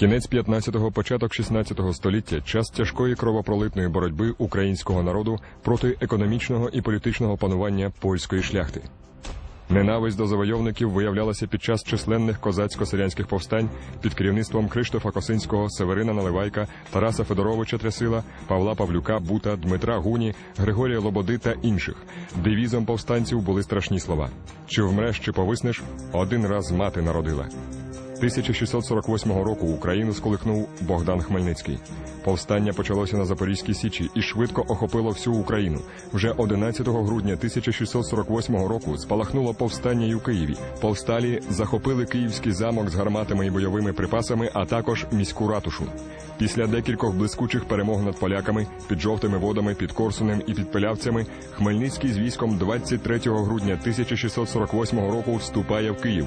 Кінець 15-го, початок 16-го століття час тяжкої кровопролитної боротьби українського народу проти економічного і політичного панування польської шляхти. Ненависть до завойовників виявлялася під час численних козацько-селянських повстань під керівництвом Криштофа Косинського, Северина Наливайка, Тараса Федоровича Трясила, Павла Павлюка, Бута, Дмитра Гуні, Григорія Лободи та інших. Девізом повстанців були страшні слова: чи вмреш, чи повиснеш, один раз мати народила. 1648 року Україну сколихнув Богдан Хмельницький. Повстання почалося на Запорізькій Січі і швидко охопило всю Україну. Вже 11 грудня 1648 року спалахнуло повстання й у Києві. Повсталі захопили київський замок з гарматами і бойовими припасами, а також міську ратушу. Після декількох блискучих перемог над поляками під жовтими водами, під Корсунем і під Пилявцями Хмельницький з військом 23 грудня 1648 року вступає в Київ.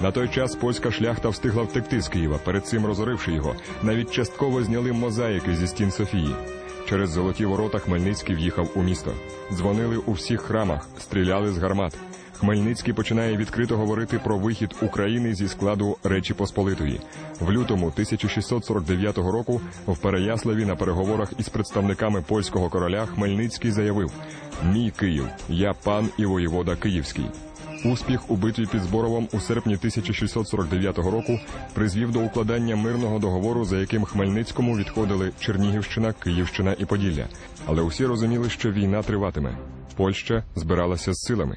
На той час польська шляхта встигла втекти з Києва, перед цим розоривши його. Навіть частково зняли мозаїки зі стін Софії. Через золоті ворота Хмельницький в'їхав у місто. Дзвонили у всіх храмах, стріляли з гармат. Хмельницький починає відкрито говорити про вихід України зі складу Речі Посполитої. В лютому 1649 року в Переяславі на переговорах із представниками польського короля Хмельницький заявив: Мій Київ, я пан і воєвода Київський. Успіх у битві під Зборовом у серпні 1649 року призвів до укладання мирного договору, за яким Хмельницькому відходили Чернігівщина, Київщина і Поділля. Але усі розуміли, що війна триватиме. Польща збиралася з силами.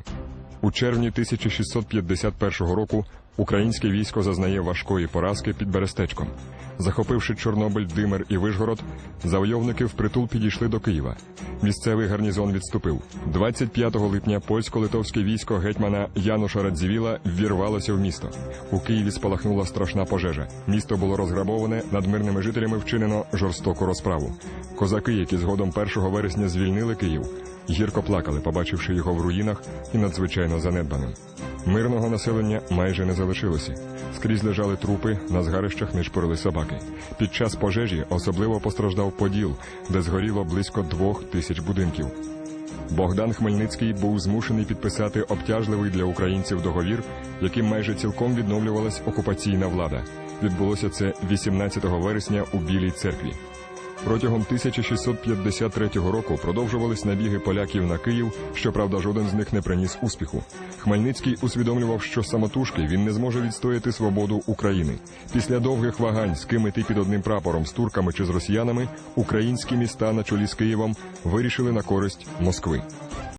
У червні 1651 року українське військо зазнає важкої поразки під Берестечком. Захопивши Чорнобиль, Димир і Вишгород, завойовники впритул підійшли до Києва. Місцевий гарнізон відступив. 25 липня польсько-литовське військо гетьмана Януша Радзівіла ввірвалося в місто. У Києві спалахнула страшна пожежа. Місто було розграбоване, над мирними жителями вчинено жорстоку розправу. Козаки, які згодом 1 вересня звільнили Київ, гірко плакали, побачивши його в руїнах і надзвичайно занедбаним. Мирного населення майже не залишилося. Скрізь лежали трупи, на згарищах нишпорили собаки. Під час пожежі особливо постраждав Поділ, де згоріло близько двох тисяч будинків. Богдан Хмельницький був змушений підписати обтяжливий для українців договір, яким майже цілком відновлювалась окупаційна влада. Відбулося це 18 вересня у Білій церкві. Протягом 1653 року продовжувались набіги поляків на Київ. Щоправда, жоден з них не приніс успіху. Хмельницький усвідомлював, що самотужки він не зможе відстояти свободу України. Після довгих вагань, з ким іти під одним прапором з турками чи з росіянами, українські міста на чолі з Києвом вирішили на користь Москви.